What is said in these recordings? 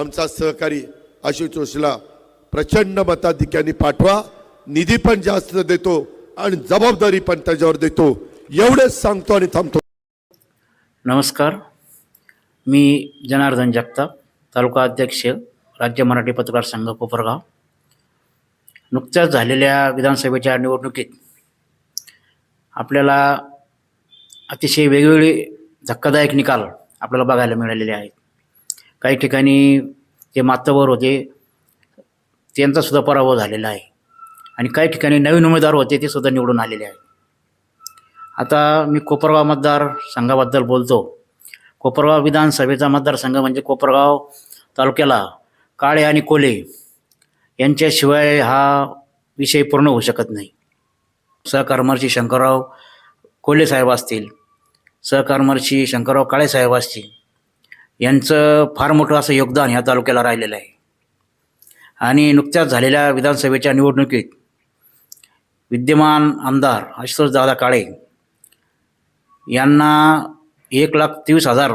आमचा सहकारी आशिष जोशीला प्रचंड मताधिक्याने पाठवा. निधी पण जास्त देतो आणि जबाबदारी पण त्याच्यावर देतो. एवढेच सांगतो आणि थांबतो. नमस्कार. मी जनार्दन जगताप तालुका अध्यक्ष राज्य मराठी पत्रकार संघ कोपरगाव. नुकत्याच झालेल्या विधानसभेच्या निवडणुकीत आपल्याला अतिशय वेगवेगळे धक्कादायक निकाल आपल्याला बघायला मिळालेले आहेत. काही ठिकाणी जे मातवर होते त्यांचासुद्धा पराभव झालेला आहे. आणि काही ठिकाणी नवीन उमेदवार होते ते सुद्धा निवडून आलेले आहे आता मी कोपरगाव मतदार संघाबद्दल बोलतो. कोपरगाव विधानसभेचा मतदारसंघ म्हणजे कोपरगाव तालुक्याला काळे आणि कोले यांच्याशिवाय हा विषय पूर्ण होऊ शकत नाही. सहकारमर्शी शंकरराव कोले साहेब असतील सहकारमर्शी शंकरराव काळे साहेब असतील यांचं फार मोठं असं योगदान ह्या तालुक्याला राहिलेलं आहे. आणि नुकत्याच झालेल्या विधानसभेच्या निवडणुकीत विद्यमान आमदार आशुतोषदादा काळे यांना एक लाख तेवीस हजार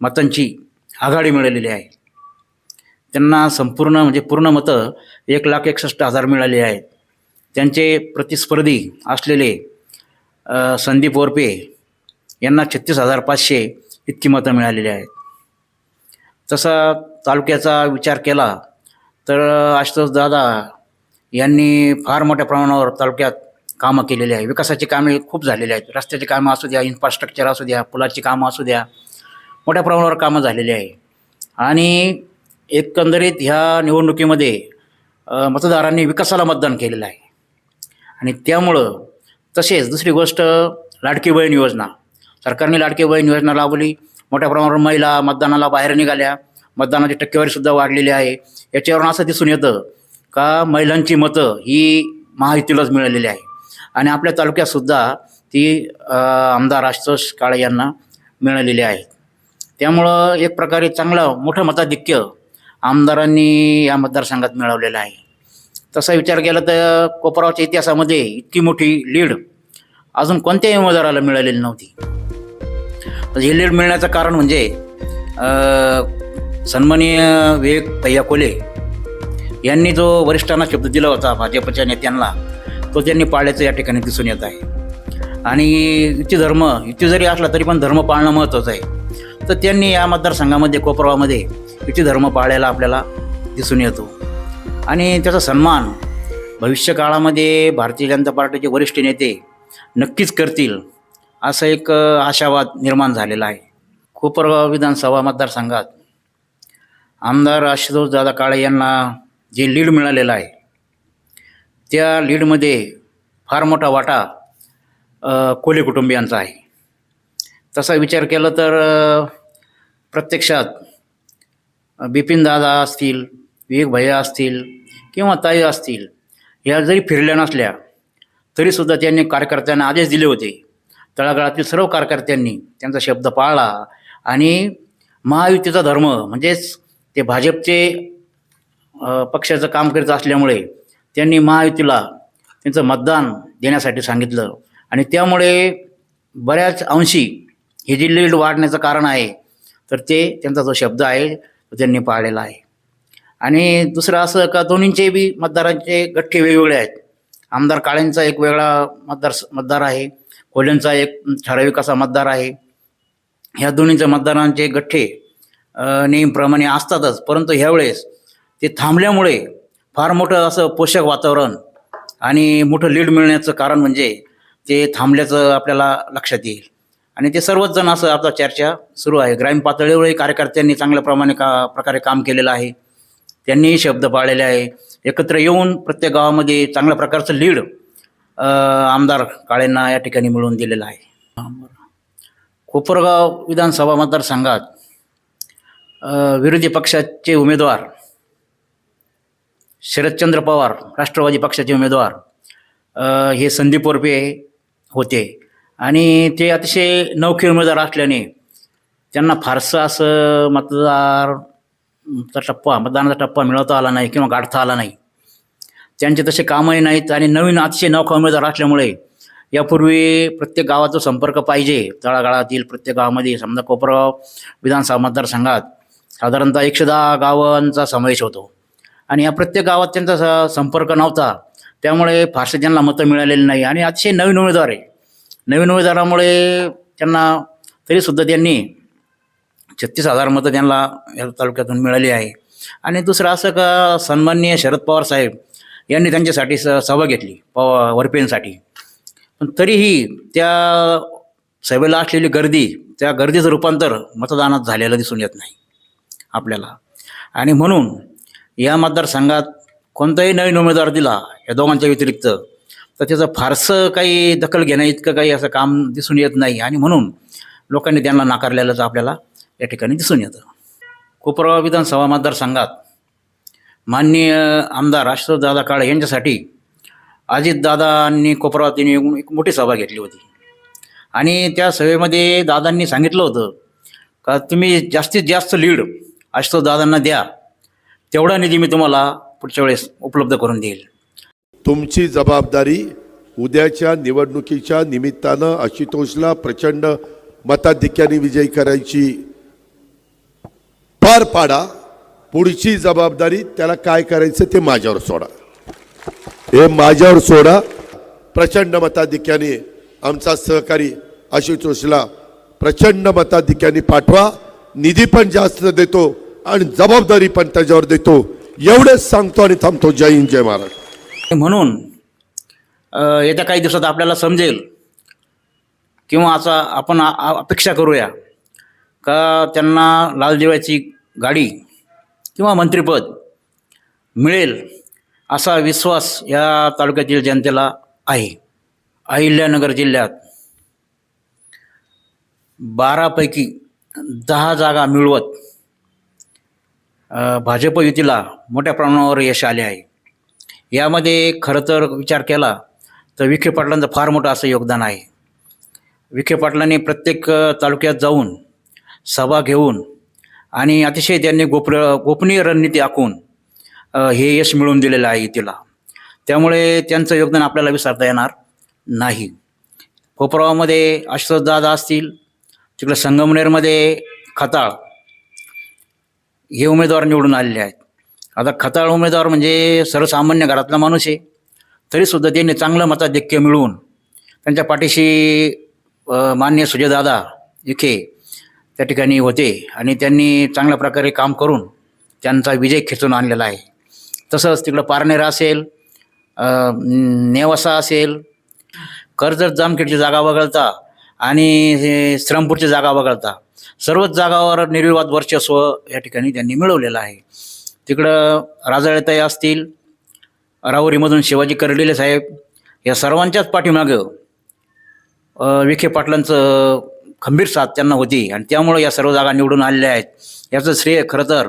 मतांची आघाडी मिळालेली आहे. त्यांना संपूर्ण म्हणजे पूर्ण मतं एक लाख एकसष्ट हजार मिळाली आहेत. त्यांचे प्रतिस्पर्धी असलेले संदीप वरपे यांना छत्तीस हजार पाचशे इतकी मतं मिळालेली आहेत. तसा तालुक्याचा विचार केला तर आशुतोष दादा यांनी फार मोठ्या प्रमाणावर तालुक्यात कामं केलेली आहे. विकासाची कामे खूप झालेली आहेत. रस्त्याची कामं असू द्या इन्फ्रास्ट्रक्चर असू द्या पुलाची कामं असू द्या मोठ्या प्रमाणावर कामं झालेली आहे. आणि एकंदरीत ह्या निवडणुकीमध्ये मतदारांनी विकासाला मतदान केलेलं आहे. आणि त्यामुळं तसेच दुसरी गोष्ट लाडकी बहीण योजना. सरकारने लाडकी बहीण योजना लावली. मोठ्या प्रमाणावर महिला मतदानाला बाहेर निघाल्या. मतदानाची टक्केवारीसुद्धा वाढलेली आहे. याच्यावरून असं दिसून येतं का महिलांची मतं ही महायुतीलाच मिळालेली आहे. आणि आपल्या तालुक्यातसुद्धा ती आमदार आशुतोष काळे यांना मिळालेली आहेत त्यामुळं एक प्रकारे चांगलं मोठं मताधिक्य आमदारांनी या मतदारसंघात मिळवलेलं आहे. तसा विचार केला तर कोपरावच्या इतिहासामध्ये इतकी मोठी लीड अजून कोणत्याही उमेदवाराला मिळालेली नव्हती. तर हे लीड मिळण्याचं कारण म्हणजे अं, सन्माननीय विवेक तैया कोले यांनी जो वरिष्ठांना शब्द दिला होता भाजपच्या नेत्यांना तो त्यांनी पाळल्याचं या ठिकाणी दिसून येत आहे. आणि युती धर्म युती जरी असला तरी पण धर्म पाळणं महत्त्वाचं आहे. तर त्यांनी या मतदारसंघामध्ये कोपरावामध्ये युती धर्म पाळायला आपल्याला दिसून येतो. आणि त्याचा सन्मान भविष्य काळामध्ये भारतीय जनता पार्टीचे वरिष्ठ नेते नक्कीच करतील. असं एक आशावाद निर्माण झालेला आहे. कोपरगाव विधानसभा मतदारसंघात आमदार आशुतोष दादा काळे यांना जे लीड मिळालेलं आहे त्या लीडमध्ये फार मोठा वाटा अ, कोले कुटुंबियांचा आहे. तसा विचार केला तर प्रत्यक्षात बिपिन दादा असतील विवेक भैया असतील किंवा ताई असतील या जरी फिरल्या नसल्या तरीसुद्धा त्यांनी कार्यकर्त्यांना आदेश दिले होते. तळागाळातील सर्व कार्यकर्त्यांनी त्यांचा शब्द पाळला. आणि महायुतीचा धर्म म्हणजेच ते भाजपचे पक्षाचं काम करीत असल्यामुळे त्यांनी महायुतीला त्यांचं मतदान देण्यासाठी सांगितलं. आणि त्यामुळे बऱ्याच अंशी हे जी लीड वाढण्याचं कारण आहे तर ते त्यांचा जो शब्द आहे तो त्यांनी पाळलेला आहे. आणि दुसरं असं का दोन्हींचे बी मतदारांचे गठ्ठे वेगवेगळे आहेत. आमदार काळेंचा एक वेगळा मतदार मतदार आहे. कोल्यांचा एक ठराविक असा मतदार आहे. ह्या दोन्हीच्या मतदारांचे गठ्ठे नेहमीप्रमाणे असतातच. परंतु ह्यावेळेस ते थांबल्यामुळे फार मोठं असं पोषक वातावरण आणि मोठं लीड मिळण्याचं कारण म्हणजे ते थांबल्याचं आपल्याला लक्षात येईल. आणि ते सर्वच जण असं आता चर्चा सुरू आहे. ग्रामीण पातळीवरही कार्यकर्त्यांनी चांगल्या प्रमाणे का प्रकारे काम केलेलं आहे. त्यांनीही शब्द पाळलेले आहे. एकत्र येऊन प्रत्येक गावामध्ये चांगल्या प्रकारचं लीड आमदार काळेंना या ठिकाणी मिळवून दिलेलं आहे. कोपरगाव विधानसभा मतदारसंघात विरोधी पक्षाचे उमेदवार शरदचंद्र पवार राष्ट्रवादी पक्षाचे उमेदवार हे संदीप वरपे होते. आणि ते अतिशय नौखे उमेदवार असल्याने त्यांना फारसं असं मतदार चा टप्पा मतदानाचा टप्पा मिळवता आला नाही किंवा गाठता आला नाही. त्यांचे तसे कामही नाहीत आणि नवीन अतिशय नौका उमेदवार असल्यामुळे यापूर्वी प्रत्येक गावाचा संपर्क पाहिजे. तळागाळातील प्रत्येक गावामध्ये समजा कोपरगाव विधानसभा मतदारसंघात साधारणतः एकशे दहा गावांचा समावेश होतो. आणि या प्रत्येक गावात त्यांचा स- संपर्क नव्हता. त्यामुळे फारसे त्यांना मतं मिळालेली नाही. आणि अतिशय नवीन उमेदवार आहे. नवीन उमेदवारामुळे त्यांना तरीसुद्धा त्यांनी छत्तीस हजार मतं त्यांना या तालुक्यातून मिळाली आहे. आणि दुसरं असं का सन्माननीय शरद पवार साहेब यांनी त्यांच्यासाठी स सभा घेतली प वरपेंसाठी पण तरीही त्या सभेला असलेली गर्दी त्या गर्दीचं रूपांतर मतदानात झालेलं दिसून येत नाही आपल्याला. आणि म्हणून या मतदारसंघात कोणताही नवीन उमेदवार दिला या दोघांच्या व्यतिरिक्त तर त्याचं फारसं काही दखल घेणं इतकं काही असं काम दिसून येत नाही. आणि म्हणून लोकांनी त्यांना नाकारलेलंच आपल्याला या ठिकाणी दिसून येतं. कोपरावा विधानसभा मतदारसंघात माननीय आमदार राष्ट्रदादा काळे यांच्यासाठी अजितदादांनी कोपरावात येऊन एक मोठी सभा घेतली होती. आणि त्या सभेमध्ये दादांनी सांगितलं होतं का तुम्ही जास्तीत जास्त लीड दादांना द्या तेवढा निधी मी तुम्हाला पुढच्या वेळेस उपलब्ध करून देईल. तुमची जबाबदारी उद्याच्या निवडणुकीच्या निमित्तानं आशुतोषला प्रचंड मताधिक्याने विजयी करायची. पार पाडा. पुढची जबाबदारी त्याला काय करायचं ते माझ्यावर सोडा. हे माझ्यावर सोडा. प्रचंड मताधिक्याने आमचा सहकारी आशुतोषला प्रचंड मताधिक्याने पाठवा. निधी पण जास्त देतो आणि जबाबदारी पण त्याच्यावर देतो. एवढंच सांगतो आणि थांबतो. जय हिंद जय महाराज म्हणून येत्या काही दिवसात आपल्याला समजेल किंवा असा आपण अपेक्षा करूया का त्यांना लाल दिव्याची गाडी किंवा मंत्रिपद मिळेल असा विश्वास या तालुक्यातील जनतेला आहे. अहिल्यानगर जिल्ह्यात बारापैकी दहा जागा मिळवत भाजप युतीला मोठ्या प्रमाणावर यश आले आहे. यामध्ये खरं तर विचार केला तर विखे पाटलांचं फार मोठं असं योगदान आहे. विखे पाटलांनी प्रत्येक तालुक्यात जाऊन सभा घेऊन आणि अतिशय त्यांनी गोप गोपनीय रणनीती आखून हे यश मिळवून दिलेलं आहे तिला. त्यामुळे त्यांचं योगदान आपल्याला विसरता येणार नाही. कोपरावामध्ये अश्वदादा दादा असतील तिकडे संगमनेरमध्ये खताळ हे उमेदवार निवडून आलेले आहेत. आता खताळ उमेदवार म्हणजे सर्वसामान्य घरातला माणूस आहे. तरीसुद्धा त्यांनी चांगलं मताधिक्य मिळवून त्यांच्या पाठीशी मान्य सुजयदादा विखे त्या ठिकाणी होते आणि त्यांनी चांगल्या प्रकारे काम करून त्यांचा विजय खेचून आणलेला आहे. तसंच तिकडं पारनेर असेल नेवासा असेल कर्जत जामखेडची जागा वगळता आणि हे श्रमपूरची जागा वगळता सर्वच जागावर निर्विवाद वर्चस्व या ठिकाणी त्यांनी मिळवलेलं आहे. तिकडं राजाळेताई असतील राहुरीमधून शिवाजी कर्डिले साहेब या सर्वांच्याच पाठीमागं विखे पाटलांचं खंबीर साथ त्यांना होती. आणि त्यामुळं या सर्व जागा निवडून आलेल्या आहेत. याचं श्रेय खरं तर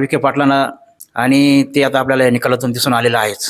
विखे पाटलांना आणि ते आता आपल्याला या निकालातून दिसून आलेलं आहेच.